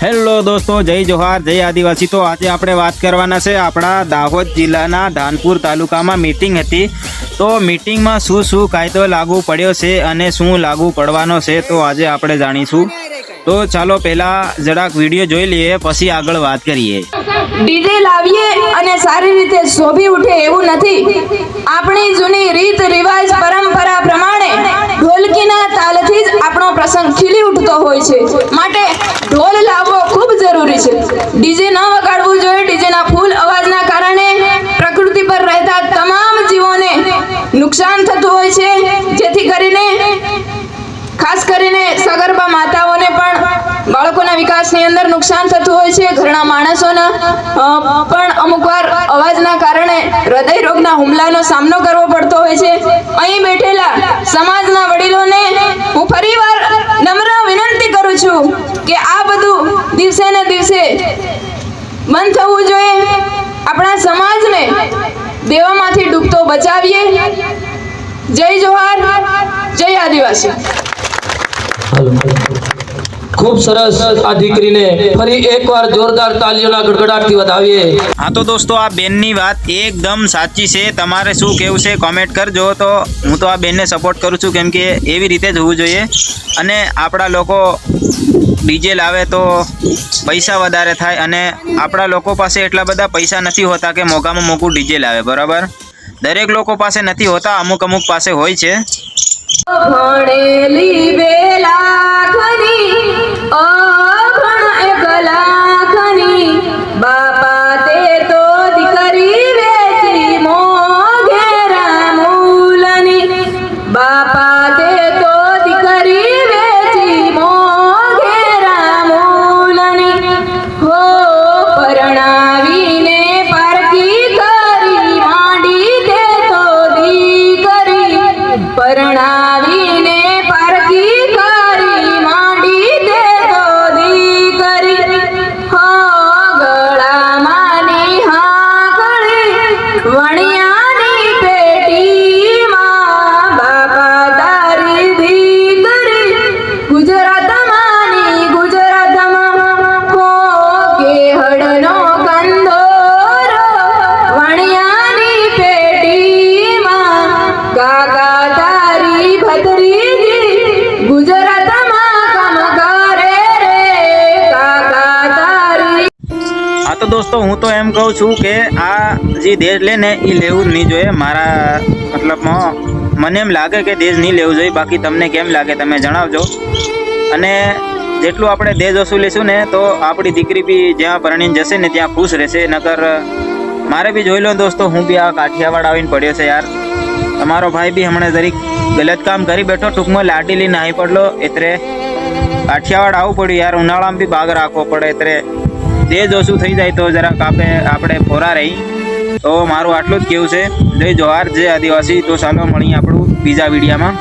Hello દોસ્તો, જય જોહાર, જય આદિવાસી. તો આજે આપણે વાત કરવાના છે આપણા દાહોદ જિલ્લાના ધાનપુર તાલુકામાં મીટિંગ હતી. તો મીટિંગમાં શું શું કાયદો લાગુ પડ્યો છે અને શું લાગુ પડવાનો છે તો આજે આપણે જાણીશું. તો ચાલો પહેલા જરાક વીડિયો જોઈ લઈએ, પછી આગળ વાત કરીએ. ડીજે લાવીએ અને સારી રીતે શોભી ઉઠે એવું નથી. આપણી જૂની રીત રિવાજ પરંપરા પ્રમાણે પ્રસંગ ખીલી ઉઠતો હોય છે. માટે ઢોલ લાવવો ખૂબ જરૂરી છે. ડીજે ન વગાડવું જોઈએ. ડીજેના ફૂલ અવાજના કારણે પ્રકૃતિ પર રહેતા તમામ જીવોને નુકસાન થતું હોય છે. જેથી કરીને, ખાસ કરીને સગર્ભા માતાઓને પણ બાળકોના વિકાસની અંદર નુકસાન થતું હોય છે. ઘરના માણસોના પણ અમુક વાર અવાજના કારણે હૃદય રોગના હુમલાનો સામનો કરવો પડતો હોય છે. અહીં બેઠેલા સમાજના વડીલોને હું ફરીવાર નમ્ર વિનંતી કરું છું કે આ બધું દિવસે ને દિવસે બંધ થવું જોઈએ. આપણા સમાજને દેવામાંથી ડૂબતો બચાવીએ. જય જોહાર, જય આદિવાસી. ખૂબ સરસ આ દીકરીને ફરી એકવાર જોરદાર તાલીઓના ગડગડાટથી વધાવીએ. હા તો દોસ્તો આ બેનની વાત એકદમ સાચી છે. તમારે શું કેવું છે કોમેન્ટ કરજો. તો હું તો આ બેનને સપોર્ટ કરું છું કેમ કે એવી રીતે જ હોવું જોઈએ. અને આપણા લોકો ડીજે લાવે તો પૈસા વધારે થાય અને આપણા લોકો પાસે એટલા બધા પૈસા નથી હોતા કે મોંઘામાં મોંઘું ડીજે લાવે બરાબર? દરેક લોકો પાસે નથી હોતા અમુક અમુક પાસે હોય છે. ભણેલી બેલાખની દીકરી તો દોસ્તો, હું તો એમ કહું છું કે આ જે દેશ લે ને એ લેવું જ નહીં જોઈએ. મારા મતલબમાં મને એમ લાગે કે દેશ નહીં લેવું જોઈએ. બાકી તમને કેમ લાગે તમે જણાવજો. અને જેટલું આપણે દેશ વસૂલીશું ને, તો આપણી દીકરી બી જ્યાં પરણીને જશે ને, ત્યાં ખુશ રહેશે. નકર મારે બી જોઈ લો દોસ્તો, હું બી આ કાઠિયાવાડ આવીને પડ્યો છે યાર. તમારો ભાઈ બી હમણાં જરીક ગલત કામ કરી બેઠો, ટૂંકમાં લાટી લઈને આવી પડલો. એટલે કાઠિયાવાડ આવવું પડ્યું યાર. ઉનાળામાં બી ભાગ રાખવો પડે એટલે તેજ ઓછું થઈ જાય તો જરાક આપણે આપણે ફોરા રહી. તો મારું આટલું જ કેવું છે. જય જોહાર, જય આદિવાસી. તો ચાલો મળીએ આપણું બીજા વિડીયામાં.